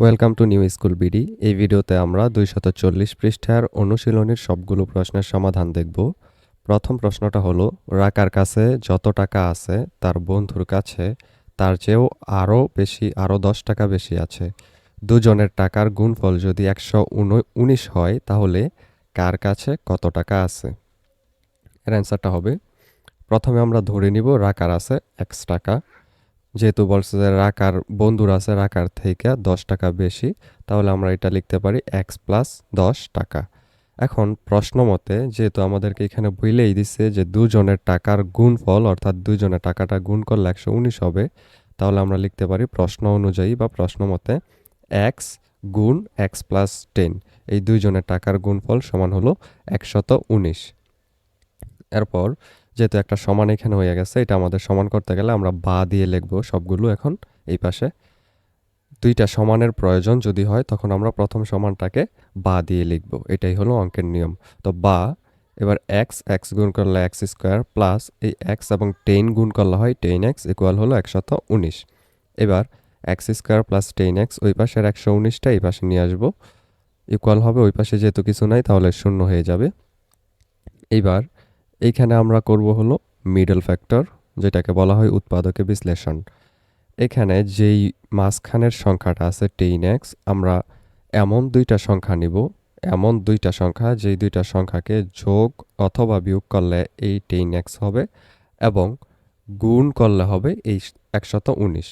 Welcome to new school BD এই ভিডিওতে আমরা দুইশত চল্লিশ পৃষ্ঠার অনুশীলনের সবগুলো প্রশ্নের সমাধান দেখব। প্রথম প্রশ্নটা হলো, রাকার কাছে যত টাকা আছে, তার বন্ধুর কাছে, তার চেয়েও আরও বেশি আরও দশ টাকা বেশি আছে। দুজনের টাকার গুণফল যদি একশো উনিশ হয়, তাহলে কার কাছে কত টাকা আছে? এর অ্যান্সারটা হবে, প্রথমে আমরা ধরে নিব রাকার আছে এক্স টাকা। যেহেতু বলছে যে রাকার বন্ধুর আছে রাকার থেকে দশ টাকা বেশি, তাহলে আমরা এটা লিখতে পারি এক্স প্লাস দশ টাকা। এখন প্রশ্ন মতে যেহেতু আমাদেরকে এখানে বইলেই দিচ্ছে যে দুজনের টাকার গুণফল, অর্থাৎ দুজনের টাকাটা গুণ করলে একশো উনিশ হবে, তাহলে আমরা লিখতে পারি প্রশ্ন অনুযায়ী বা প্রশ্ন মতে এক্স গুণ এক্স প্লাস টেন এই দুইজনের টাকার গুণফল সমান হলো একশত উনিশ। এরপর যেহেতু একটা সমান এখানে হয়ে গেছে, এটা আমাদের সমান করতে গেলে আমরা বা দিয়ে লিখব সবগুলো এখন এই পাশে। দুইটা সমানের প্রয়োজন যদি হয়, তখন আমরা প্রথম সমানটাকে বা দিয়ে লিখব। এটাই হলো অঙ্কের নিয়ম। তো বা, এবার এক্স এক্স গুণ করলে এক্স স্কোয়ার প্লাস এই এক্স এবং টেন গুণ করলে হয় টেন এক্স ইকুয়াল হলো একশত উনিশ। এবার X square plus ten X ওই পাশের একশো উনিশটা এই পাশে নিয়ে আসব। ইকুয়াল হবে ওই পাশে যেহেতু কিছু নাই, তাহলে শূন্য হয়ে যাবে। এইবার এইখানে আমরা করব হলো মিডল ফ্যাক্টর যেটাকে বলা হয় উৎপাদকে বিশ্লেষণ। এখানে যেই মাঝখানের সংখ্যাটা আছে টেন এক্স আমরা এমন দুইটা সংখ্যা নিব, এমন দুইটা সংখ্যা যেই দুইটা সংখ্যাকে যোগ অথবা বিয়োগ করলে এই টেন এক্স হবে এবং গুণ করলে হবে এই একশত উনিশ।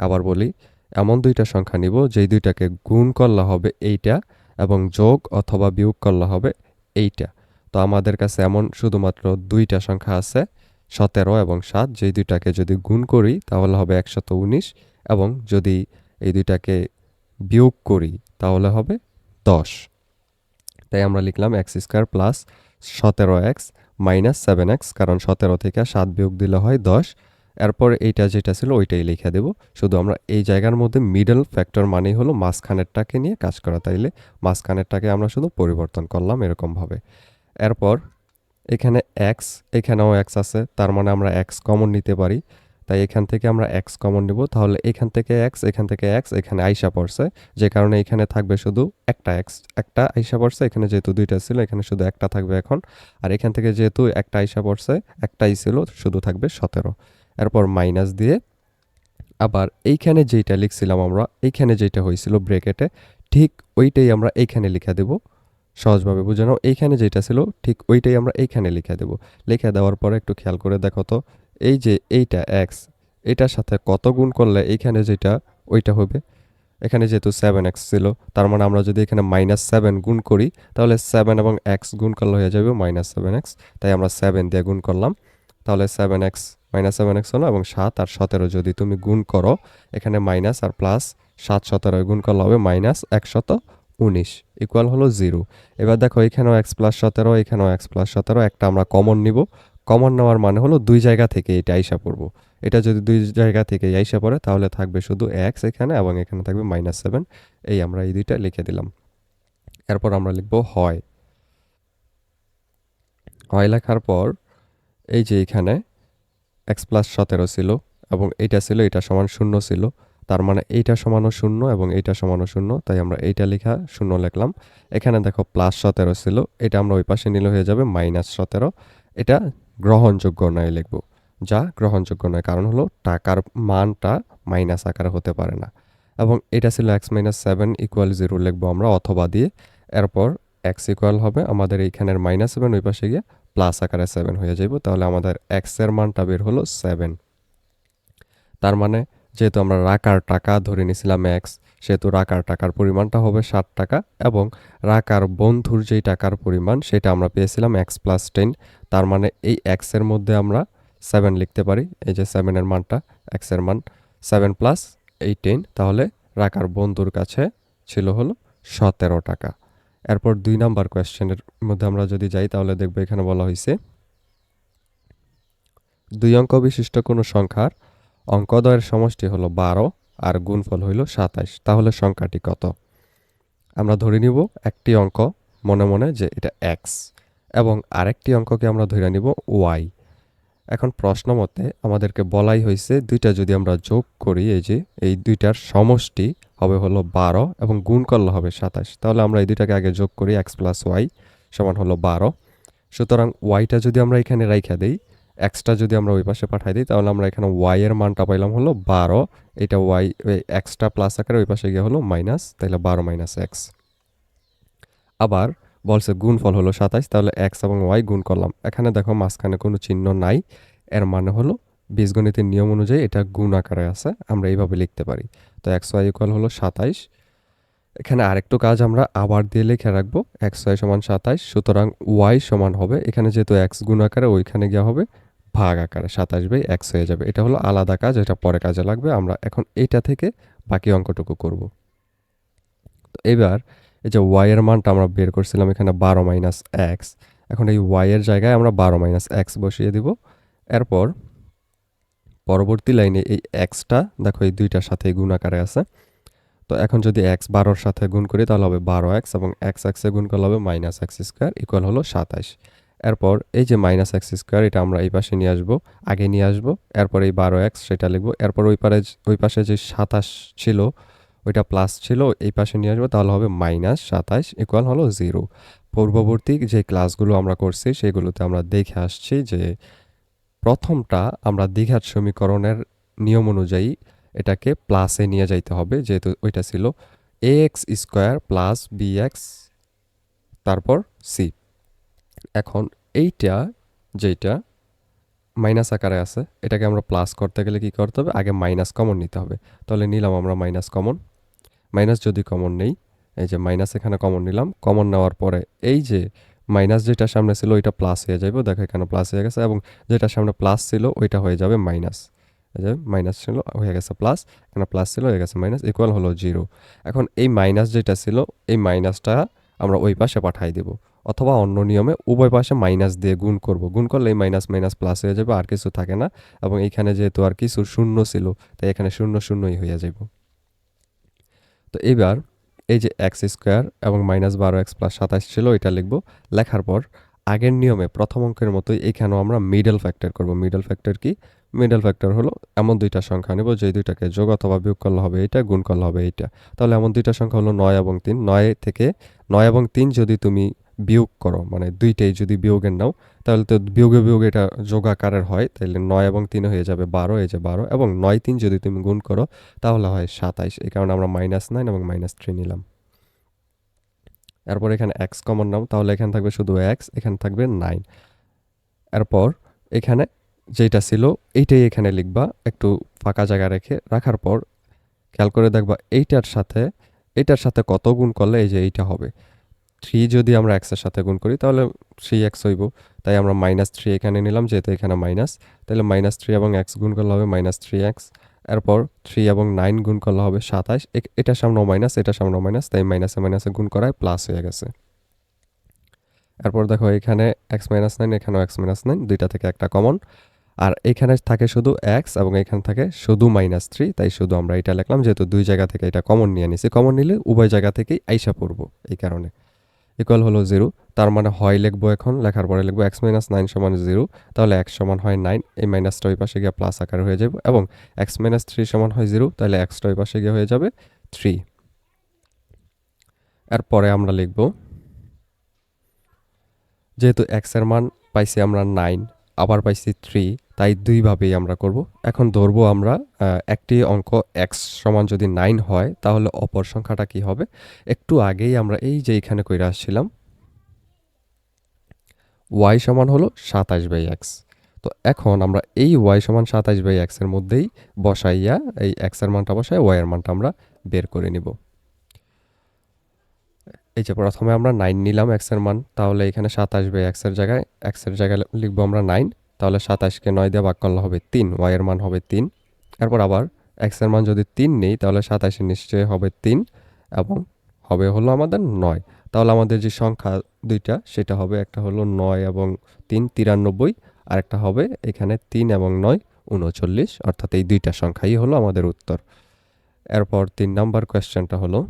আবার বলি, এমন দুইটা সংখ্যা নিব যেই দুইটাকে গুণ করলে হবে এইটা এবং যোগ অথবা বিয়োগ করলে হবে এইটা। তো আমাদের কাছে এমন শুধুমাত্র দুইটা সংখ্যা আছে, সতেরো এবং সাত। যেই দুইটাকে যদি গুণ করি, তাহলে হবে একশত উনিশ এবং যদি এই দুইটাকে বিয়োগ করি, তাহলে হবে দশ। তাই আমরা লিখলাম এক্স স্কোয়ার প্লাস সতেরো এক্স মাইনাস সেভেন এক্স, কারণ সতেরো থেকে সাত বিয়োগ দিলে হয় দশ। এরপর এইটা যেটা ছিল, ওইটাই লিখে দেব। শুধু আমরা এই জায়গার মধ্যে মিডল ফ্যাক্টর মানেই হলো মাঝখানেরটাকে নিয়ে কাজ করা। তাইলে মাঝখানেরটাকে আমরা শুধু পরিবর্তন করলাম এরকমভাবে। এরপর এখানে এক্স এখানেও এক্স আছে, তার মানে আমরা এক্স কমন নিতে পারি। তাই এখান থেকে আমরা এক্স কমন নিব। তাহলে এখান থেকে এক্স এখান থেকে এক্স এখানে আইসা পড়ছে। যে কারণে এখানে থাকবে শুধু একটা এক্স একটা আইসা পড়ছে। এখানে যেহেতু দুইটা ছিল, এখানে শুধু একটা থাকবে এখন। আর এখান থেকে যেহেতু একটা আইসা পড়ছে, একটাই ছিল, শুধু থাকবে সতেরো। এরপর মাইনাস দিয়ে আবার এইখানে যেইটা লিখছিলাম আমরা, এইখানে যেইটা হয়েছিল ব্রেকেটে ঠিক ওইটাই আমরা এইখানে লিখে দেবো। সহজভাবে বোঝানো এইখানে যেটা ছিল, ঠিক ওইটাই আমরা এইখানে লিখে দেব। লিখে দেওয়ার পরে একটু খেয়াল করে দেখো তো, এই যে এইটা এক্স এটার সাথে কত গুণ করলে এইখানে যেটা, ওইটা হবে? এখানে যেহেতু সেভেন এক্স ছিল, তার মানে আমরা যদি এখানে মাইনাস সেভেন গুণ করি, তাহলে সেভেন এবং এক্স গুণ করলে হয়ে যাবে মাইনাস সেভেন এক্স তাই আমরা সেভেন দিয়ে গুণ করলাম। তাহলে seven X minus seven X হলো এবং সাত আর সতেরো যদি তুমি গুণ করো, এখানে মাইনাস আর প্লাস সাত সতেরো গুণ করলে হবে মাইনাস একশত উনিশ ইকুয়াল হলো জিরো এবার দেখো, এখানেও এক্স প্লাস সতেরো, এখানেও এক্স প্লাস সতেরো, একটা আমরা কমন নিব। কমন নেওয়ার মানে হলো দুই জায়গা থেকে এটা আইসা পড়ব। এটা যদি দুই জায়গা থেকে আইসা পড়ে, তাহলে থাকবে শুধু এক্স এখানে এবং এখানে থাকবে মাইনাস সেভেন এই আমরা এই দুইটা লিখে দিলাম। এরপর আমরা লিখব হয়। হয় লেখার পর এই যে এখানে এক্স প্লাস সতেরো ছিল এবং এটা ছিল, এটা সমান শূন্য ছিল। তার মানে এইটা সমানও শূন্য এবং এইটা সমানও শূন্য, তাই আমরা এইটা লেখা শূন্য লিখলাম। এখানে দেখো প্লাস সতেরো ছিল, এটা আমরা ওই পাশে নিলে হয়ে যাবে মাইনাস সতেরো। এটা গ্রহণযোগ্য নয় লিখব। যা গ্রহণযোগ্য নয়, কারণ হলো টাকার মানটা মাইনাস আকারে হতে পারে না। এবং এটা ছিল X minus seven equal zero লিখব আমরা অথবা দিয়ে। এরপর এক্স ইকুয়াল হবে, আমাদের এইখানের মাইনাস সেভেন ওই পাশে গিয়ে প্লাস আকারে সেভেন হয়ে যাইব। তাহলে আমাদের এক্সের মানটা বের হলো সেভেন তার মানে যেহেতু আমরা রাকার টাকা ধরে নিয়েছিলাম এক্স সেহেতু রাকার টাকার পরিমাণটা হবে ষাট টাকা এবং রাকার বন্ধুর যেই টাকার পরিমাণ, সেটা আমরা পেয়েছিলাম এক্স প্লাস টেন তার মানে এই এক্সের মধ্যে আমরা সেভেন লিখতে পারি, এই যে সেভেনের মানটা এক্সের মান সেভেন প্লাস এই টেন তাহলে রাকার বন্ধুর কাছে ছিল হলো সতেরো টাকা। এরপর দুই নাম্বার কোয়েশ্চেনের মধ্যে আমরা যদি যাই, তাহলে দেখব এখানে বলা হয়েছে দুই অঙ্ক বিশিষ্ট কোনো সংখ্যার অঙ্কদয়ের সমষ্টি হলো বারো আর গুণফল হইল সাতাইশ। তাহলে সংখ্যাটি কত? আমরা ধরে নিব একটি অঙ্ক মনে মনে যে এটা এক্স এবং আরেকটি অঙ্ককে আমরা ধরে নিব ওয়াই এখন প্রশ্ন মতে আমাদেরকে বলাই হয়েছে দুইটা যদি আমরা যোগ করি, এই যে এই দুইটার সমষ্টি হবে হলো বারো এবং গুণ করলে হবে সাতাশ তাহলে আমরা এই দুইটাকে আগে যোগ করি এক্স প্লাস ওয়াই সমান হলো বারো। সুতরাং ওয়াইটা যদি আমরা এখানে রাইখা দিই এক্সটা যদি আমরা ওই পাশে পাঠাই দিই, তাহলে আমরা এখানে ওয়াই এর মানটা পাইলাম হলো বারো। এটা ওয়াই এক্সটা প্লাস আকারে ওই পাশে গিয়ে হলো মাইনাস তাহলে বারো মাইনাস এক্স আবার বলছে গুণফল হলো সাতাইশ, তাহলে এক্স এবং ওয়াই গুণ করলাম। এখানে দেখো মাঝখানে কোনো চিহ্ন নাই। এর মানে হলো বীজগণিতের নিয়ম অনুযায়ী এটা গুণ আকারে আছে, আমরা এইভাবে লিখতে পারি। তো এক্স ওয়াই ইকুয়াল হলো সাতাইশ। এখানে আরেকটু কাজ আমরা আবার দিয়ে লিখে রাখব। এক্স ওয়াই সমান সাতাইশ, সুতরাং ওয়াই সমান হবে। এখানে যেহেতু এক্স গুণ আকারে, ওইখানে গিয়ে হবে ভাগ আকারে সাতাশ বাই এক্স হয়ে যাবে। এটা হলো আলাদা কাজ, এটা পরে কাজে লাগবে। আমরা এখন এটা থেকে বাকি অঙ্কটুকু করব। তো এবার এই যে ওয়াইয়ের মানটা আমরা বের করছিলাম এখানে বারো মাইনাস এক্স এখন এই ওয়াইয়ের জায়গায় আমরা বারো মাইনাস এক্স বসিয়ে দিব। এরপর পরবর্তী লাইনে এই এক্সটা দেখো এই দুইটার সাথে গুণ আকারে আছে। তো এখন যদি এক্স বারোর সাথে গুণ করি তাহলে হবে বারো এক্স এবং এক্স এক্সে গুণ করলে হবে মাইনাস এক্স স্কোয়ার ইকুয়াল হলো সাতাইশ এরপর এই যে মাইনাস এক্স স্কোয়ার এটা আমরা এই পাশে নিয়ে আসব, আগে নিয়ে আসব, এরপর এই বারো এক্স সেটা লিখব, এরপর ওই পারে ওই পাশে যে সাতাশ ছিল, ওইটা প্লাস ছিল, এই পাশে নিয়ে আসব, তাহলে হবে মাইনাস সাতাশ ইকুয়াল হলো জিরো পূর্ববর্তী যে ক্লাসগুলো আমরা করছি, সেগুলোতে আমরা দেখে আসছি যে প্রথমটা আমরা দ্বিঘাত সমীকরণের নিয়ম অনুযায়ী এটাকে প্লাসে নিয়ে যাইতে হবে, যেহেতু ওইটা ছিল A X square plus B X তারপর সি এখন এইটা যেটা মাইনাস আকারে আছে, এটাকে আমরা প্লাস করতে গেলে কি করতে হবে? আগে মাইনাস কমন নিতে হবে। তাহলে নিলাম আমরা মাইনাস কমন মাইনাস যদি কমন নেই, এই যে মাইনাস এখানে কমন নিলাম কমন নেওয়ার পরে এই যে মাইনাস যেটা সামনে ছিল ওইটা প্লাস হয়ে যাবে দেখো এখানে প্লাস হয়ে গেছে এবং যেটা সামনে প্লাস ছিল ওইটা হয়ে যাবে মাইনাস যে মাইনাস ছিল, হয়ে গেছে প্লাস এখানে প্লাস ছিল, হয়ে গেছে মাইনাস ইকুয়াল হলো জিরো এখন এই মাইনাস যেটা ছিল, এই মাইনাসটা আমরা ওই পাশে পাঠাই দেব। অথবা অন্য নিয়মে উভয় পাশে মাইনাস দিয়ে গুণ করব। গুণ করলে এই মাইনাস মাইনাস প্লাস হয়ে যাবে, আর কিছু থাকে না। এবং এইখানে যেহেতু আর কিছু শূন্য ছিল, তাই এখানে শূন্য শূন্যই হয়ে যাব তো এবার এই যে এক্স স্কোয়ার এবং মাইনাস বারো এক্স প্লাস সাতাশ ছিল, এটা লিখব। লেখার পর আগের নিয়মে প্রথম অঙ্কের মতোই এখানেও আমরা মিডল ফ্যাক্টর করব। মিডল ফ্যাক্টর কি? মিডল ফ্যাক্টর হলো এমন দুইটা সংখ্যা নেব যে দুইটাকে যোগ অথবা বিয়োগ করলে হবে এইটা, গুণ করলে হবে এইটা। তাহলে এমন দুইটা সংখ্যা হলো নয় এবং তিন। নয় থেকে, নয় এবং তিন যদি তুমি বিয়োগ করো মানে দুইটাই যদি বিয়োগের নাও, তাহলে তো বিয়োগে বিয়োগে এটা যোগাকারের হয় তাহলে নয় এবং তিনে হয়ে যাবে বারো, এই যে বারো, এবং নয় তিন যদি তুমি গুণ করো, তাহলে হয় সাতাইশ, এই কারণে আমরা মাইনাস নাইন এবং মাইনাস থ্রি নিলাম। এরপর এখানে এক্স কমন নাও, তাহলে এখানে থাকবে শুধু এক্স এখানে থাকবে নাইন এরপর এখানে যেটা ছিল, এইটাই এখানে লিখবা, একটু ফাঁকা জায়গা রেখে রাখার পর, খেয়াল করে দেখবা এইটার সাথে এইটার সাথে কত গুণ করলে এই যে এইটা হবে। থ্রি যদি আমরা এক্সের সাথে গুণ করি, তাহলে থ্রি এক্স হইব। তাই আমরা মাইনাস থ্রি এখানে নিলাম, যেহেতু এখানে মাইনাস তাহলে মাইনাস থ্রি এবং এক্স গুণ করলে হবে মাইনাস থ্রি এক্স এরপর থ্রি এবং নাইন গুণ করলে হবে সাতাশ। এটার সামনেও মাইনাস এটার সামনেও মাইনাস তাই মাইনাসে মাইনাসে গুণ করায় প্লাস হয়ে গেছে। এরপর দেখো এখানে এক্স মাইনাস নাইন এখানেও এক্স মাইনাস নাইন দুইটা থেকে একটা কমন আর এখানে থাকে শুধু এক্স এবং এখানে থাকে শুধু মাইনাস থ্রি তাই শুধু আমরা এটা লিখলাম, যেহেতু দুই জায়গা থেকে এটা কমন নিয়ে নিছি। কমন নিলে উভয় জায়গা থেকেই আইসা পড়ব এই কারণে। ইকুয়াল হলো জিরো তার মানে হয় লিখব এখন, লেখার পরে লিখব এক্স মাইনাস নাইন সমান জিরো তাহলে এক্স সমান হয় নাইন এই মাইনাসটা ওই পাশে গিয়ে প্লাস আকারে হয়ে যাবে, এবং এক্স মাইনাস থ্রি সমান হয় জিরো তাহলে এক্সটা ওই পাশে গিয়ে হয়ে যাবে থ্রি এরপরে আমরা লিখব, যেহেতু এক্সের মান পাইছি আমরা নাইন আবার পাইছি থ্রি তাই দুইভাবেই আমরা করব। এখন ধরবো আমরা একটি অঙ্ক এক্স সমান যদি নাইন হয়, তাহলে অপর সংখ্যাটা কি হবে? একটু আগেই আমরা এই যে এখানে কইরা আসছিলাম ওয়াই সমান হলো সাতাশ বাই এক্স তো এখন আমরা এই ওয়াই সমান সাতাশ বাই এক্সের মধ্যেই বসাইয়া, এই এক্সের মানটা বসাই ওয়াইয়ের মানটা আমরা বের করে নিব। এই যে প্রথমে আমরা নাইন নিলাম এক্সের মান, তাহলে এখানে সাতাশ বাই এক্সের জায়গায় এক্সের জায়গায় লিখব আমরা নাইন তাহলে সাতাশকে নয় দিয়ে ভাগ করলে হবে তিন ওয়াইয়ের মান হবে তিন। এরপর আবার এক্সের মান যদি তিন নেই, তাহলে সাতাশে নিশ্চয়ই হবে তিন এবং হবে হলো আমাদের নয়। তাহলে আমাদের যে সংখ্যা দুইটা, সেটা হবে একটা হলো নয় এবং তিন, তিরানব্বই আর একটা হবে এখানে তিন এবং নয়, উনচল্লিশ। অর্থাৎ এই দুইটা সংখ্যাই হলো আমাদের উত্তর। এরপর তিন নাম্বার কোয়েশ্চেনটা হলো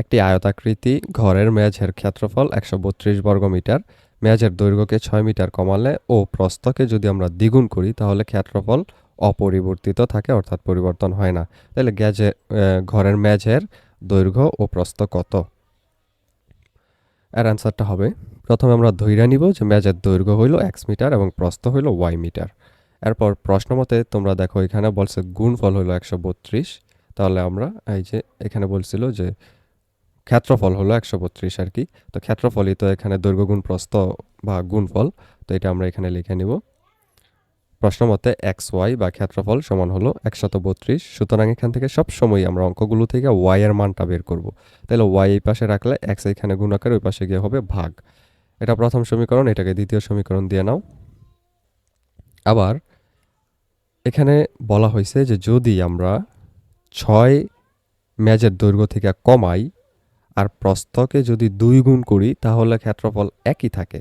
একটি আয়তাকৃতি, ঘরের মেঝের ক্ষেত্রফল একশো বত্রিশ বর্গমিটার মেয়াজের দৈর্ঘ্যকে ছয় মিটার কমালে ও প্রস্থকে যদি আমরা দ্বিগুণ করি, তাহলে ক্ষেত্রফল অপরিবর্তিত থাকে, অর্থাৎ পরিবর্তন হয় না। তাহলে গ্যাজে ঘরের মেঝের দৈর্ঘ্য ও প্রস্থ কত? এর অ্যান্সারটা হবে, প্রথমে আমরা ধৈর্য নিব যে মেজের দৈর্ঘ্য হইল এক্স মিটার এবং প্রস্থ হইল ওয়াই মিটার। এরপর প্রশ্ন মতে তোমরা দেখো এখানে বলছে গুণফল হলো একশো বত্রিশ, তাহলে আমরা এই যে এখানে বলছিল যে ক্ষেত্রফল হলো একশো বত্রিশ আর কি। তো ক্ষেত্রফলই তো এখানে দৈর্ঘ্য গুণ প্রস্থ বা গুণফল, তো এটা আমরা এখানে লিখে নিব। প্রশ্ন মতে এক্স ওয়াই বা ক্ষেত্রফল সমান হলো একশত বত্রিশ, সুতরাং এখান থেকে সব সময় আমরা অঙ্কগুলো থেকে ওয়াই এর মানটা বের করব। তাহলে ওয়াই এই পাশে রাখলে এক্স এখানে গুণাকার, ওই পাশে গিয়ে হবে ভাগ। এটা প্রথম সমীকরণ, এটাকে দ্বিতীয় সমীকরণ দিয়ে নাও। আবার এখানে বলা হয়েছে যে যদি আমরা ছয় ম্যাচের দৈর্ঘ্য থেকে কমাই আর প্রস্থকে যদি দুই গুণ করি, তাহলে ক্ষেত্রফল একই থাকে।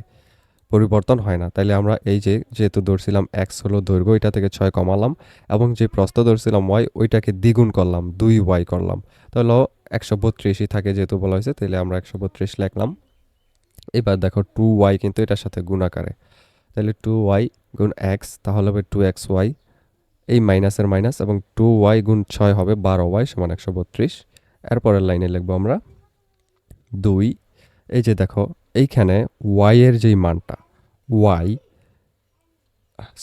পরিবর্তন হয় না। তাইলে আমরা এই যে, যেহেতু ধরছিলাম এক্স হলো দৈর্ঘ্য, এটা থেকে ছয় কমালাম এবং যে প্রস্থ ধরছিলাম ওয়াই ওইটাকে দ্বিগুণ করলাম, দুই ওয়াই করলাম। তাহলে একশো বত্রিশই থাকে যেহেতু বলা হয়েছে তাহলে আমরা একশো বত্রিশ লিখলাম। এবার দেখো টু ওয়াই কিন্তু এটার সাথে গুণাকারে। তাহলে টু ওয়াই গুণ এক্স তাহলে হবে টু এক্স ওয়াই এই মাইনাসের মাইনাস এবং টু ওয়াই গুণ ছয় হবে বারো ওয়াই সমান একশো বত্রিশ। এরপরের লাইনে লিখব আমরা। দুই, এই যে দেখো, এইখানে ওয়াই এর যেই মানটা ওয়াই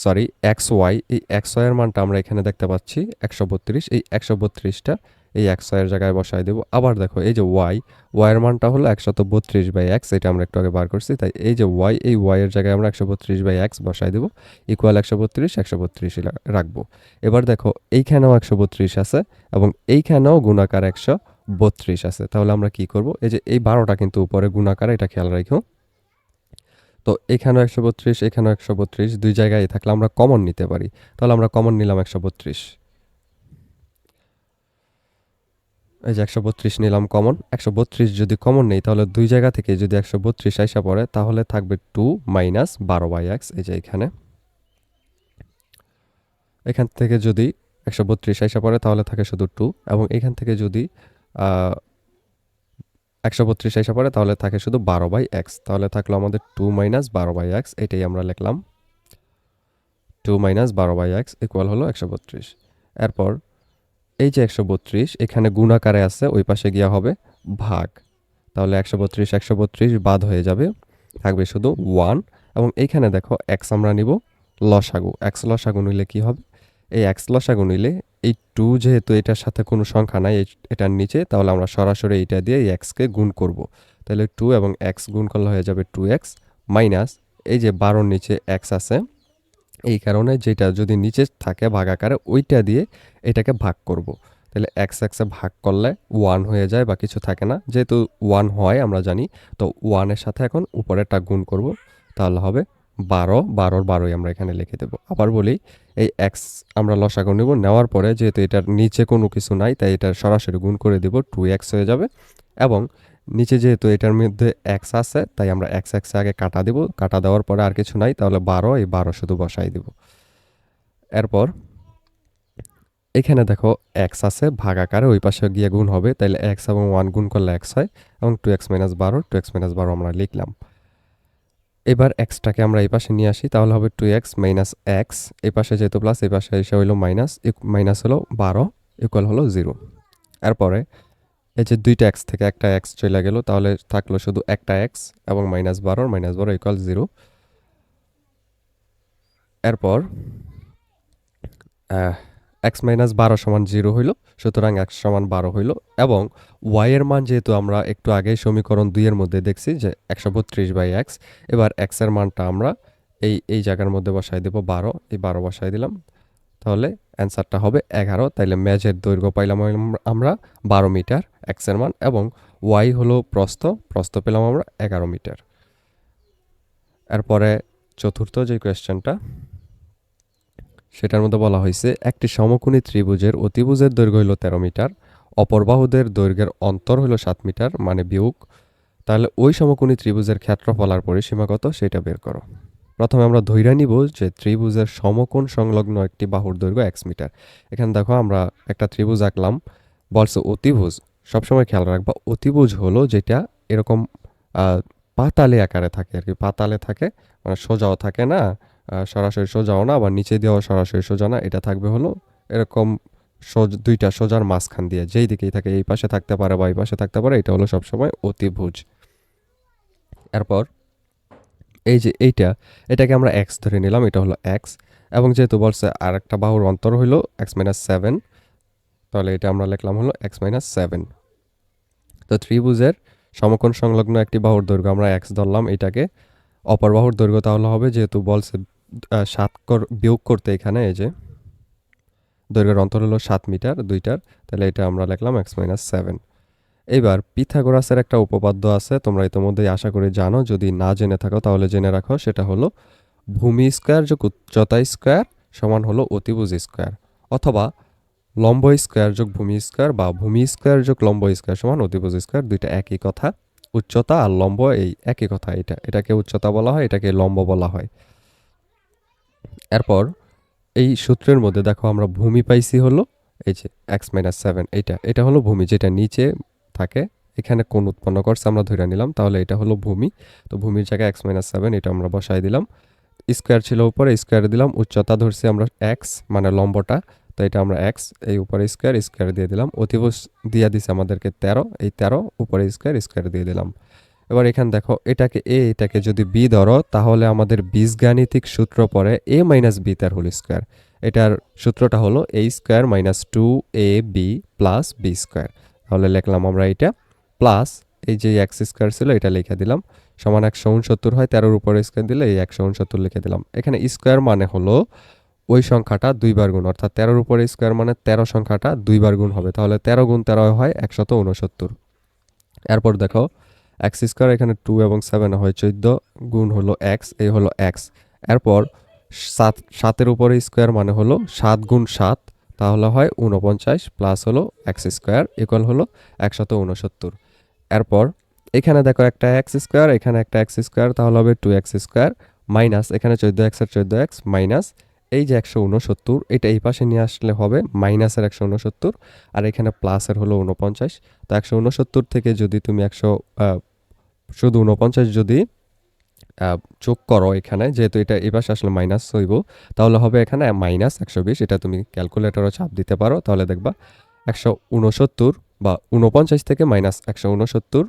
সরি এক্স ওয়াই এই এক্স ওয়াইয়ের মানটা আমরা এখানে দেখতে পাচ্ছি, একশো বত্রিশ, এই একশো বত্রিশটা এই এক্স ওয়াইয়ের জায়গায় বসায় দেবো। আবার দেখো, এই যে ওয়াই ওয়াইয়ের মানটা হলো একশত বত্রিশ বাই এক্স এটা আমরা একটু আগে বার করছি, তাই এই যে ওয়াই এই ওয়াইয়ের জায়গায় আমরা একশো বত্রিশ বাই এক্স বসায় দেবো ইকুয়াল একশো বত্রিশ একশো বত্রিশ রাখব। এবার দেখো, এইখানেও একশো বত্রিশ আছে এবং এইখানেও গুণাকার একশো বত্রিশ আছে। তাহলে আমরা কি করব? এই যে এই বারোটা কিন্তু উপরে গুণাকার এটা খেয়াল রাখো তো এখানেও একশো বত্রিশ, এখানেও একশো বত্রিশ, দুই জায়গায় থাকলে আমরা কমন নিতে পারি। তাহলে আমরা কমন নিলাম একশো বত্রিশ। এই যে একশো বত্রিশ নিলাম কমন একশো বত্রিশ যদি কমন নেই, তাহলে দুই জায়গা থেকে যদি একশো বত্রিশ আইসা পড়ে, তাহলে থাকবে টু মাইনাস বারো বাই এক্স। এই যে এখানে। এখান থেকে যদি একশো বত্রিশ আইসা পড়ে, তাহলে থাকে শুধু টু। এবং এখান থেকে যদি একশো বত্রিশ এসে পড়ে, তাহলে থাকে শুধু বারো বাই এক্স তাহলে থাকল আমাদের টু মাইনাস বারো বাই এক্স এটাই আমরা লিখলাম। টু মাইনাস বারো বাই এক্স ইকুয়াল হলো একশো বত্রিশ। এরপর এই যে একশো বত্রিশ, এখানে গুণাকারে আছে, ওই পাশে গিয়া হবে ভাগ। তাহলে একশো বত্রিশ একশো বত্রিশ বাদ হয়ে যাবে, থাকবে শুধু ওয়ান এবং এইখানে দেখো এক্স আমরা নিব লসাগু। এক্স লসাগু নিলে কি হবে? এই এক্স লসাগু নিলে এই টু যেহেতু এটার সাথে কোনো সংখ্যা নাই এটার নিচে, তাহলে আমরা সরাসরি এইটা দিয়ে এক্সকে গুণ করব তাহলে টু এবং এক্স গুণ করলে হয়ে যাবে টু এক্স মাইনাস এই যে বারোর নিচে এক্স আছে, এই কারণে যেটা যদি নিচে থাকে ভাগাকারে, ওইটা দিয়ে এটাকে ভাগ করব। তাহলে এক্স এক্সে ভাগ করলে ওয়ান হয়ে যায় বা কিছু থাকে না যেহেতু ওয়ান হয়, আমরা জানি, তো ওয়ানের সাথে এখন উপরেরটা গুণ করব, তাহলে হবে বারো, বারোর বারোই আমরা এখানে লিখে দেবো। আবার বলি, এই এক্স আমরা লসাগু নেব, নেওয়ার পরে যেহেতু এটার নিচে কোনো কিছু নাই, তাই এটা সরাসরি গুণ করে দেব টু এক্স হয়ে যাবে। এবং নিচে যেহেতু এটার মধ্যে এক্স আছে, তাই আমরা এক্স এক্সে আগে কাটা দেব। কাটা দেওয়ার পরে আর কিছু নাই, তাহলে বারো, এই বারো শুধু বসাই দেব। এরপর, এখানে দেখো এক্স আছে, ভাগ আকারে ওই পাশে গিয়ে গুণ হবে তাহলে এক্স এবং ওয়ান গুণ করলে এক্স হয়, এবং টু এক্স মাইনাস বারো টু এক্স মাইনাস বারো আমরা লিখলাম। এবার এক্সটাকে আমরা এই পাশে নিয়ে আসি, তাহলে হবে টু এক্স মাইনাস এক্স এই পাশে যেহেতু প্লাস এই পাশে এসে হইল মাইনাস মাইনাস হলো বারো ইকুয়াল হলো জিরো এরপরে এই যে দুইটা এক্স থেকে একটা এক্স চলে গেল, তাহলে থাকল শুধু একটা এক্স এবং মাইনাস বারো মাইনাস বারো ইকুয়াল জিরো এরপর এক্স মাইনাস বারো সমান জিরো হইল, সুতরাং এক্স সমান বারো হইল, এবং ওয়াইয়ের মান যেহেতু আমরা একটু আগেই সমীকরণ দুইয়ের মধ্যে দেখছি যে একশো বত্রিশ বাই এক্স এবার এক্সের মানটা আমরা এই এই জায়গার মধ্যে বসাই দেবো বারো, এই বারো বসাই দিলাম। তাহলে অ্যান্সারটা হবে এগারো, তাইলে ম্যাচের দৈর্ঘ্য পাইলাম আমরা বারো মিটার এক্সের মান, এবং ওয়াই হলো প্রস্থ প্রস্থ পেলাম আমরা এগারো মিটার। এরপরে চতুর্থ যে কোয়েশ্চেনটা সেটার মধ্যে বলা হয়েছে, একটি সমকোণী ত্রিভুজের অতিভুজের দৈর্ঘ্য হলো তেরো মিটার, অপর বাহুদের দৈর্ঘ্যের অন্তর হলো সাত মিটার মানে বিয়োগ। তাহলে ওই সমকোণী ত্রিভুজের ক্ষেত্রফল আর পরিসীমা কত সেটা বের করো। প্রথমে আমরা ধৈর্য নিব যে ত্রিভুজের সমকোণ সংলগ্ন একটি বাহুর দৈর্ঘ্য এক্স মিটার। এখানে দেখো আমরা একটা ত্রিভুজ আঁকলাম, বলছে অতিভুজ। সবসময় খেয়াল রাখবা, অতিভুজ হলো যেটা এরকম পাতালে আকারে থাকে আর কি, পাতালে থাকে মানে সোজাও থাকে না সরাসরি সোজাও না, আবার নিচে দিয়েও সরাসরি সোজা না, এটা থাকবে হলো এরকম সোজ দুইটা সোজার মাঝখান দিয়ে, যেই দিকেই থাকে এই পাশে থাকতে পারে বা এই পাশে থাকতে পারে, এটা হলো সবসময় অতিভুজ। এরপর এই যে এইটা, এটাকে আমরা এক্স ধরে নিলাম, এটা হলো এক্স এবং যেহেতু বলছে আর একটা বাহুর অন্তর হইল এক্স মাইনাস সেভেন তাহলে এটা আমরা লিখলাম হলো এক্স মাইনাস সেভেন তো ত্রিভুজের সমকোণ সংলগ্ন একটি বাহুর দৈর্ঘ্য, আমরা এক্স ধরলাম এটাকে, অপর বাহুর দৈর্ঘ্য তাহলে হবে, যেহেতু বলছে সাত কর বিয়োগ করতে এখানে এই যে দৈর্ঘ্যের অন্তর হলো সাত মিটার, দুইটার। তাহলে এটা আমরা লিখলাম এক্স মাইনাস সেভেন এবার পিথাগোরাসের একটা উপপাদ্য আছে, তোমরা ইতিমধ্যেই আশা করি জানো, যদি না জেনে থাকো তাহলে জেনে রাখো, সেটা হলো ভূমি স্কোয়ার যোগ উচ্চতা স্কোয়ার সমান হলো অতিভুজ স্কোয়ার অথবা লম্ব স্কোয়ার যোগ ভূমি স্কোয়ার বা ভূমি স্কোয়ার যোগ লম্ব স্কোয়ার সমান অতিভুজ স্কোয়ার দুইটা একই কথা। উচ্চতা আর লম্ব এই একই কথা, এটা, এটাকে উচ্চতা বলা হয়, এটাকে লম্ব বলা হয়। এরপর এই সূত্রের মধ্যে দেখো আমরা ভূমি পাইছি হলো এই যে এক্স মাইনাস সেভেন এইটা, এটা হলো ভূমি যেটা নিচে থাকে, এখানে কোন উৎপন্ন করছে, আমরা ধরে নিলাম, তাহলে এটা হলো ভূমি। তো ভূমির জায়গায় এক্স মাইনাস সেভেন এটা আমরা বসাই দিলাম। স্কোয়ার ছিল উপরে, স্কোয়ার দিলাম, উচ্চতা ধরছি আমরা এক্স মানে লম্বটা, তো এটা আমরা এক্স এই উপরে স্কোয়ার স্কোয়ার দিয়ে দিলাম। অতিভুজ দিয়ে দিছে আমাদেরকে তেরো, এই তেরো, উপরে স্কোয়ার স্কোয়ার দিয়ে দিলাম। এবার এখানে দেখো, এটাকে এ এটাকে যদি বি ধরো, তাহলে আমাদের বীজগাণিতিক সূত্র পরে এ মাইনাস বি তার হোল স্কোয়ার এটার সূত্রটা হলো A square minus two A B plus B square তাহলে লিখলাম আমরা এটা। প্লাস এই যে এক্স স্কোয়ার ছিল, এটা লিখে দিলাম। সমান একশো উনসত্তর হয়, তেরোর উপরে স্কোয়ার দিলে এই একশো উনসত্তর লিখে দিলাম। এখানে স্কোয়ার মানে হলো ওই সংখ্যাটা দুইবার গুণ, অর্থাৎ তেরোর উপরে স্কোয়ার মানে তেরো সংখ্যাটা দুইবার গুণ হবে। তাহলে তেরো গুণ তেরো হয় একশত উনসত্তর। এরপর দেখো এক্স স্কোয়ার এখানে টু এবং সেভেন হয়, চোদ্দ গুণ হলো এক্স এই হলো এক্স এরপর সাত, সাতের উপরে স্কোয়ার মানে হলো সাত গুণ সাত, তাহলে হয় উনপঞ্চাশ প্লাস হলো এক্স স্কোয়ার ইকুয়াল হলো একশত উনসত্তর এরপর এখানে দেখো একটা এক্স স্কোয়ার এখানে একটা এক্স স্কোয়ার তাহলে হবে টু এক্স স্কোয়ার মাইনাস এখানে চোদ্দ এক্সের চোদ্দ এক্স মাইনাস এই যে একশো উনসত্তর এটা এই পাশে নিয়ে আসলে হবে মাইনাসের একশো উনসত্তর আর এখানে প্লাসের হলো উনপঞ্চাশ তো একশো উনসত্তর থেকে যদি তুমি একশো শুধু উনপঞ্চাশ যদি যোগ করো এখানে, যেহেতু এটা পাশে আসলে মাইনাস হইব, তাহলে হবে এখানে মাইনাস একশো বিশ, এটা তুমি ক্যালকুলেটরও চাপ দিতে পারো, তাহলে দেখবা একশো উনসত্তর বা উনপঞ্চাশ থেকে মাইনাস একশো উনসত্তর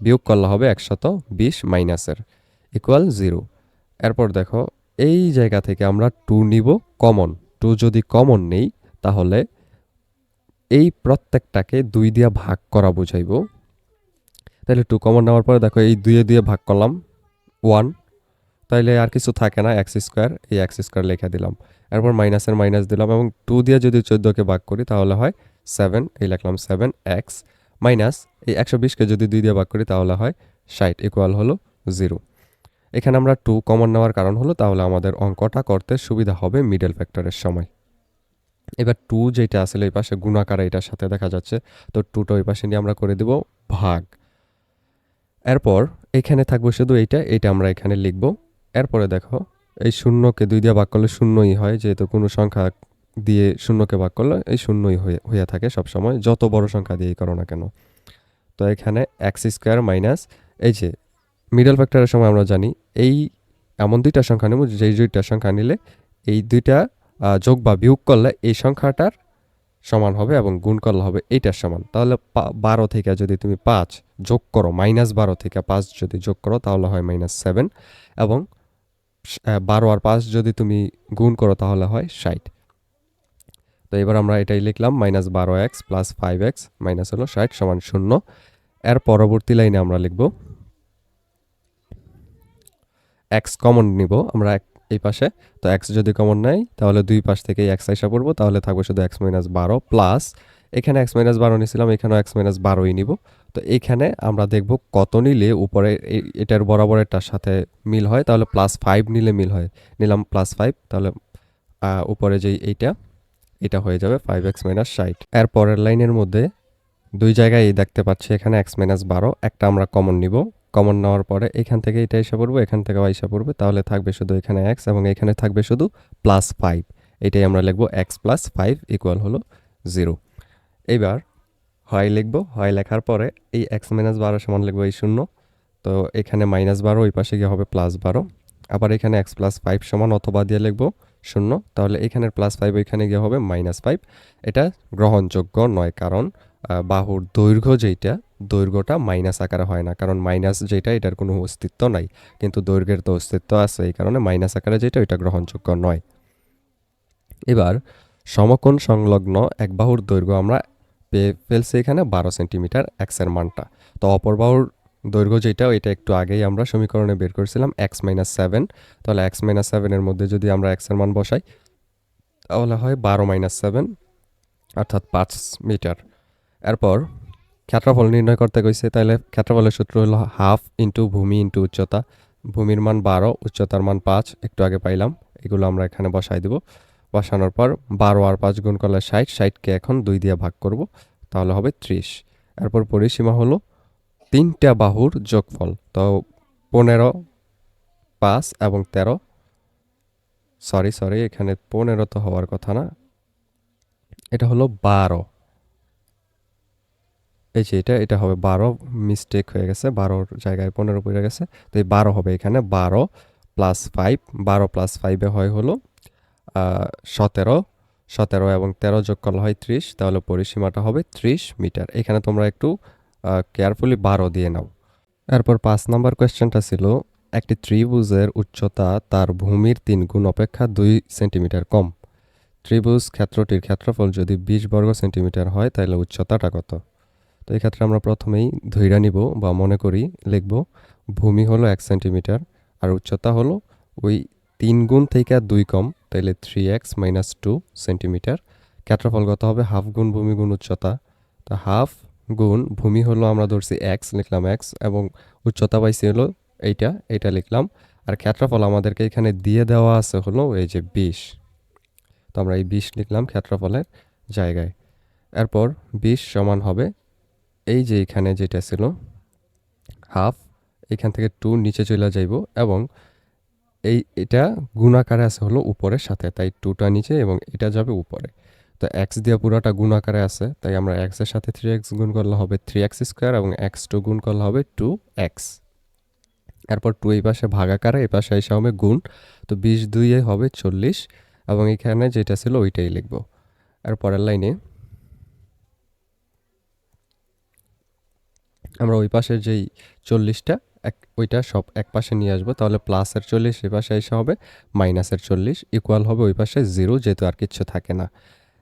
বিয়োগ করলে হবে একশত বিশ মাইনাসের ইকুয়াল জিরো এরপর দেখো, এই জায়গা থেকে আমরা টু নিব কমন টু যদি কমন নেই, তাহলে এই প্রত্যেকটাকে দুই দিয়া ভাগ করা বুঝাইব। তাহলে টু কমন নেওয়ার পরে দেখো এই দুইয়ে দিয়ে ভাগ করলাম ওয়ান তাইলে আর কিছু থাকে না এক্স স্কোয়ার এই এক্স স্কোয়ার লেখা দিলাম। এরপর মাইনাসের মাইনাস দিলাম এবং টু দিয়ে যদি চোদ্দোকে ভাগ করি তাহলে হয় সেভেন এই লিখলাম সেভেন এক্স মাইনাস এই একশো বিশকে যদি দুই দিয়ে ভাগ করি তাহলে হয় ষাট ইকুয়াল হলো জিরো এখানে আমরা টু কমন নেওয়ার কারণ হলো তাহলে আমাদের অঙ্কটা করতে সুবিধা হবে মিডল ফ্যাক্টরের সময়। এবার টু যেটা আসলে এই পাশে গুণাকার এটার সাথে দেখা যাচ্ছে, তো টুটা ওই পাশে নিয়ে আমরা করে দেব ভাগ। এরপর এখানে থাকব শুধু এইটা এইটা আমরা এখানে লিখব। এরপরে দেখো, এই শূন্যকে দুই দিয়ে ভাগ করলে শূন্যই হয়, যেহেতু কোনো সংখ্যা দিয়ে শূন্যকে ভাগ করলে এই শূন্যই হয়ে হয়ে থাকে সবসময়, যত বড় সংখ্যা দিয়েই করো না কেন। তো এখানে এক্স স্কোয়ার মাইনাস এই যে মিডল ফ্যাক্টরের সময় আমরা জানি, এই এমন দুইটা সংখ্যা নেব, যেই দুইটা সংখ্যা নিলে এই দুইটা যোগ বা বিয়োগ করলে এই সংখ্যাটার সমান হবে এবং গুণ করলে হবে এইটার সমান। তাহলে বারো থেকে যদি তুমি পাঁচ যোগ করো, মাইনাস বারো থেকে পাঁচ যদি যোগ করো, তাহলে হয় মাইনাস সেভেন এবং বারো আর পাঁচ যদি তুমি গুণ করো, তাহলে হয় ষাট। তো এবার আমরা এটাই লিখলাম, মাইনাস বারো X plus five X minus হলো ষাট সমান শূন্য। এর পরবর্তী লাইনে আমরা লিখব, এক্স কমন নিব, আমরা এই পাশে। তো এক্স যদি কমন নেই তাহলে দুই পাশ থেকে এক্স আইসা পড়ব। তাহলে থাকবে শুধু এক্স মাইনাস বারো প্লাস এখানে এক্স মাইনাস বারো নিয়েছিলাম, এখানেও এক্স মাইনাস বারোই নিব। তো এখানে আমরা দেখব কত নিলে উপরে এটার বরাবরেরটার সাথে মিল হয়। তাহলে প্লাস ফাইভ নিলে মিল হয়। নিলাম প্লাস ফাইভ তাহলে উপরে যেই এইটা, এটা হয়ে যাবে ফাইভ এক্স মাইনাস ষাট। এর পরের লাইনের মধ্যে দুই জায়গায় এই দেখতে পাচ্ছি এখানে এক্স মাইনাস বারো, একটা আমরা কমন নিব। কমন নেওয়ার পরে এখান থেকে এটা এসে পড়ব, এখান থেকে এসে পড়বে, তাহলে থাকবে শুধু এখানে এক্স এবং এখানে থাকবে শুধু প্লাস ফাইভ এটাই আমরা লিখব এক্স প্লাস ফাইভ ইকুয়াল হলো জিরো এবার হয় লিখব হয় লেখার পরে এই এক্স মাইনাস বারো সমান লিখব এই শূন্য। তো এখানে মাইনাস বারো, ওই পাশে গিয়ে হবে প্লাস বারো। আবার এখানে এক্স প্লাস ফাইভ সমান অথবা দিয়ে লিখব শূন্য। তাহলে এখানের প্লাস ফাইভ ওইখানে গিয়ে হবে মাইনাস ফাইভ এটা গ্রহণযোগ্য নয়, কারণ বাহুর দৈর্ঘ্য যেইটা দৈর্ঘ্যটা মাইনাস আকারে হয় না। কারণ মাইনাস যেটা, এটার কোনো অস্তিত্ব নাই। কিন্তু দৈর্ঘ্যের তো অস্তিত্ব আছে, এই কারণে মাইনাস আকারে যেটা, ওইটা গ্রহণযোগ্য নয়। এবার, সমকোণ সংলগ্ন এক বাহুর দৈর্ঘ্য আমরা পেয়ে ফেলছি এখানে বারো সেন্টিমিটার এক্সের মানটা। তো অপর বাহুর দৈর্ঘ্য যেটা, ওইটা একটু আগেই আমরা সমীকরণে বের করেছিলাম এক্স মাইনাস সেভেন তাহলে এক্স মাইনাস সেভেনের মধ্যে যদি আমরা এক্সের মান বসাই, তাহলে হয় বারো মাইনাস সেভেন অর্থাৎ পাঁচ মিটার এরপর ক্ষেত্রফল নির্ণয় করতে কইছে তাহলে ক্ষেত্রফলের সূত্র হলো হাফ ইন্টু ভূমি ইন্টু উচ্চতা। ভূমির মান বারো, উচ্চতার মান পাঁচ, একটু আগে পাইলাম, এগুলো আমরা এখানে বসাই দেব। বসানোর পর বারো আর পাঁচ গুণ করলে ষাট, ষাটকে এখন দুই দিয়ে ভাগ করব, তাহলে হবে ত্রিশ। এরপর পরিসীমা হলো তিনটা বাহুর যোগফল, তো পনেরো, পাঁচ এবং তেরো। সরি সরি, এখানে পনেরো তো হওয়ার কথা না, এটা হলো বারো। এই যে এটা এটা হবে বারো মিস্টেক হয়ে গেছে, বারোর জায়গায় পনেরো পড়ে গেছে। তো এই বারো হবে এখানে, বারো প্লাস ফাইভ বারো প্লাস ফাইভে হয় হলো সতেরো। সতেরো এবং তেরো যোগ করলে হয় ত্রিশ, তাহলে পরিসীমাটা হবে ত্রিশ মিটার। এখানে তোমরা একটু কেয়ারফুলি বারো দিয়ে নাও। এরপর পাঁচ নম্বর কোয়েশ্চেনটা ছিল, একটি ত্রিভুজের উচ্চতা তার ভূমির তিন গুণ অপেক্ষা দুই সেন্টিমিটার কম। ত্রিভুজ ক্ষেত্রটির ক্ষেত্রফল যদি বিশ বর্গ সেন্টিমিটার হয়, তাহলে উচ্চতাটা কত? তো এই ক্ষেত্রে আমরা প্রথমেই ধৈর্য নিব বা মনে করি, লিখব, ভূমি হলো এক সেন্টিমিটার, আর উচ্চতা হলো ওই তিন গুণ থেকে দুই কম, তাইলে three X minus two centimetre. ক্ষেত্রফল কত হবে? হাফ গুণ ভূমি গুণ উচ্চতা। তো হাফ গুণ ভূমি হলো আমরা ধরছি এক্স, লিখলাম এক্স, এবং উচ্চতা পাইছি হলো এইটা এইটা লিখলাম। আর ক্ষেত্রফল আমাদেরকে এখানে দিয়ে দেওয়া আছে হলো এই যে বিশ। তো আমরা এই বিশ লিখলাম ক্ষেত্রফলের জায়গায়। এরপর বিশ সমান হবে এই যে এখানে যেটা ছিল হাফ এখান থেকে টু নিচে চলে যাইব এবং এই, এটা গুণাকারে আছে হলো উপরের সাথে, তাই টুটা নিচে এবং এটা যাবে উপরে। তো এক্স দিয়ে পুরোটা গুণাকারে আছে, তাই আমরা এক্সের সাথে থ্রি এক্স গুণ করলে হবে থ্রি এক্স স্কোয়ার এবং এক্স টু গুণ করলে হবে টু এক্স এরপর টু এই পাশে ভাগাকারে, এই পাশে এসে হবে গুণ, তো বিশ দুইয়ে হবে চল্লিশ এবং এখানে যেটা ছিল ওইটাই লিখব। আর পরের লাইনে আমরা ওই পাশের যেই চল্লিশটা, এক, ওইটা সব এক পাশে নিয়ে আসব। তাহলে প্লাসের চল্লিশ এ পাশে এসে হবে মাইনাসের চল্লিশ ইকুয়াল হবে ওই পাশে জিরো যেহেতু আর কিচ্ছু থাকে না।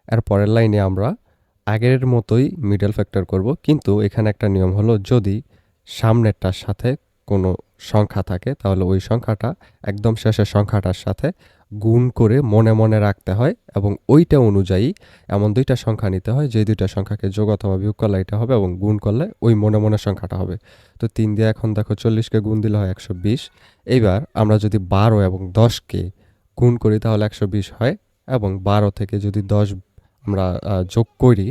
এর পরের লাইনে আমরা আগের মতোই মিডল ফ্যাক্টর করব, কিন্তু এখানে একটা নিয়ম হলো যদি সামনেরটার সাথে কোনো সংখ্যা থাকে, তাহলে ওই সংখ্যাটা একদম শেষের সংখ্যাটার সাথে গুণ করে মনে মনে রাখতে হয় এবং ওইটা অনুযায়ী এমন দুইটা সংখ্যা নিতে হয়, যে দুইটা সংখ্যাকে যোগ অথবা বিয়োগ করলে এটা হবে এবং গুণ করলে ওই মনে মনে সংখ্যাটা হবে। তো তিন দিয়ে এখন দেখো চল্লিশকে গুণ দিলে হয় একশো বিশ। এইবার আমরা যদি বারো এবং দশকে গুণ করি তাহলে একশো বিশ হয় এবং বারো থেকে যদি দশ আমরা যোগ করি,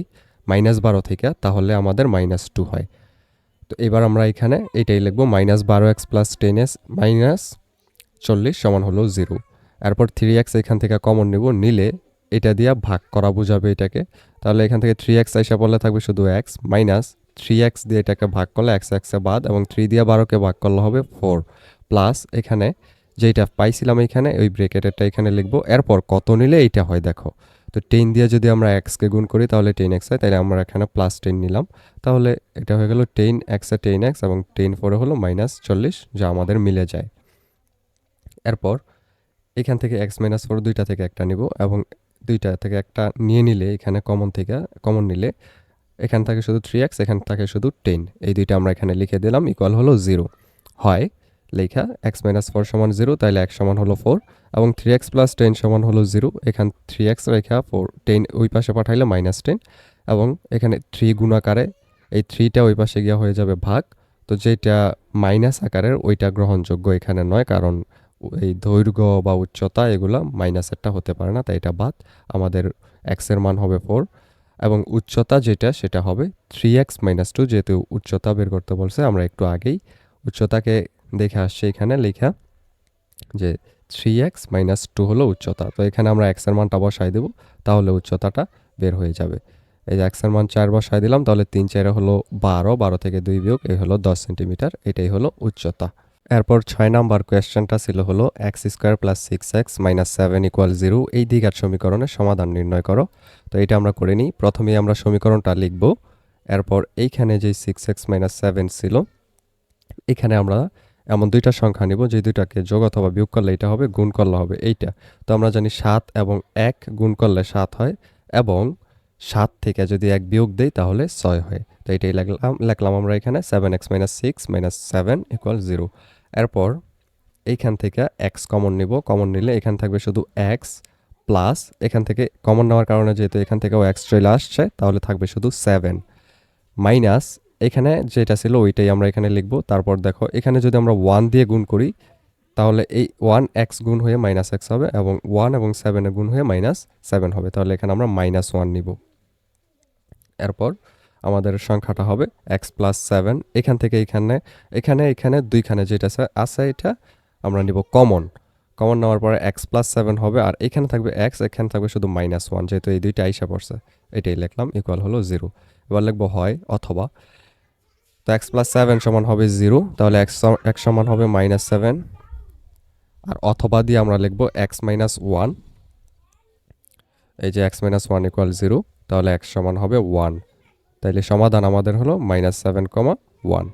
মাইনাস বারো থেকে, তাহলে আমাদের মাইনাস টু হয়। তো এবার আমরা এখানে এটাই লিখব, মাইনাস বারো X plus ten S minus চল্লিশ সমান হলো জিরো। এরপর থ্রি এক্স এখান থেকে কমন নেব, নিলে এটা দিয়ে ভাগ করা বোঝাবে এটাকে। তাহলে এখান থেকে থ্রি এক্স আইসা বললে থাকবে শুধু এক্স মাইনাস থ্রি এক্স দিয়ে এটাকে ভাগ করলে এক্স এক্সে বাদ এবং থ্রি দিয়ে বারোকে ভাগ করলে হবে ফোর প্লাস এখানে যেইটা পাইছিলাম এখানে ওই ব্রেকেটেরটা এখানে লিখব। এরপর কত নিলে এইটা হয় দেখো। তো টেন দিয়ে যদি আমরা এক্সকে গুণ করি, তাহলে টেন এক্স হয়। তাহলে আমরা এখানে প্লাস টেন নিলাম। তাহলে এটা হয়ে গেল টেন এক্সে টেন এক্স এবং টেন ফোরে হলো মাইনাস চল্লিশ, যা আমাদের মিলে যায়। এরপর এখান থেকে এক্স মাইনাস ফোর দুইটা থেকে একটা নিব এবং দুইটা থেকে একটা নিয়ে নিলে এখানে কমন থেকে কমন নিলে এখান থেকে শুধু থ্রি এক্স এখান থেকে শুধু টেন এই দুইটা আমরা এখানে লিখে দিলাম ইকুয়াল হলো জিরো হয়, লেখা এক্স মাইনাস ফোর সমান জিরো তাইলে এক্স সমান হলো ফোর এবং থ্রি এক্স প্লাস টেন সমান হলো জিরো এখান থ্রি এক্স রেখা ফোর টেন ওই পাশে পাঠাইলে মাইনাস টেন এবং এখানে থ্রি গুণাকারে, এই থ্রিটা ওই পাশে গিয়া হয়ে যাবে ভাগ। তো যেটা মাইনাস আকারের, ওইটা গ্রহণযোগ্য এখানে নয় কারণ এই দৈর্ঘ্য বা উচ্চতা এগুলা মাইনাসেরটা হতে পারে না, তাই এটা বাদ। আমাদের এক্সের মান হবে ফোর এবং উচ্চতা যেটা, সেটা হবে থ্রি এক্স মাইনাস টু যেহেতু উচ্চতা বের করতে বলছে, আমরা একটু আগেই উচ্চতাকে দেখে আসছে এখানে লেখা যে থ্রি এক্স মাইনাস টু হলো উচ্চতা। তো এখানে আমরা এক্সের মানটা বসাই দেবো, তাহলে উচ্চতাটা বের হয়ে যাবে। এই যে এক্সের মান চার বসায় দিলাম, তাহলে তিন চারে হলো বারো বারো থেকে দুই বিয়োগ এই হলো দশ সেন্টিমিটার এটাই হলো উচ্চতা। এরপর ছয় নাম্বার কোয়েশ্চেনটা ছিল হলো X square plus six X minus seven equal zero এই দ্বিঘাত সমীকরণের সমাধান নির্ণয় করো। তো এটা আমরা করে নিই। প্রথমেই আমরা সমীকরণটা লিখব। এরপর এইখানে যে সিক্স এক্স মাইনাস সেভেন ছিল, এখানে আমরা এমন দুইটা সংখ্যা নিব। যে দুইটাকে যোগ অথবা বিয়োগ করলে এটা হবে, গুণ করলে হবে এইটা। তো আমরা জানি সাত এবং এক গুণ করলে সাত হয় এবং সাত থেকে যদি এক বিয়োগ দেই তাহলে ছয় হয়। তো এটাই লিখলাম লিখলাম আমরা এখানে seven X minus six minus seven equal zero এরপর এইখান থেকে এক্স কমন নিব কমন নিলে এখান থাকবে শুধু এক্স প্লাস এখান থেকে কমন নেওয়ার কারণে যেহেতু এখান থেকেও এক্স চলে আসছে, তাহলে থাকবে শুধু সেভেন মাইনাস এখানে যেটা ছিল ওইটাই আমরা এখানে লিখব। তারপর দেখো, এখানে যদি আমরা ওয়ান দিয়ে গুণ করি, তাহলে এই ওয়ান এক্স গুণ হয়ে মাইনাস এক্স হবে এবং ওয়ান এবং সেভেনে গুণ হয়ে মাইনাস সেভেন হবে, তাহলে এখানে আমরা মাইনাস ওয়ান নিব। এরপর আমাদের সংখ্যাটা হবে এক্স প্লাস সেভেন এখান থেকে এখানে এখানে এখানে দুইখানে যেটা আছে এটা আমরা নিব কমন কমন নেওয়ার পরে এক্স প্লাস সেভেন হবে আর এখানে থাকবে এক্স এখানে থাকবে শুধু মাইনাস ওয়ান যেহেতু এই দুইটা আইসা পড়ছে। এটাই লিখলাম ইকুয়াল হলো জিরো এবার লিখব হয় অথবা। তো এক্স প্লাস সেভেন সমান হবে জিরো তাহলে এক্স এক্স সমান হবে মাইনাস সেভেন আর অথবা দিয়ে আমরা লিখব এক্স মাইনাস ওয়ান এই যে X minus one equal zero তাহলে এক্স সমান হবে ওয়ান তাইলে সমাধান আমাদের হলো মাইনাস সেভেন কমা ওয়ান।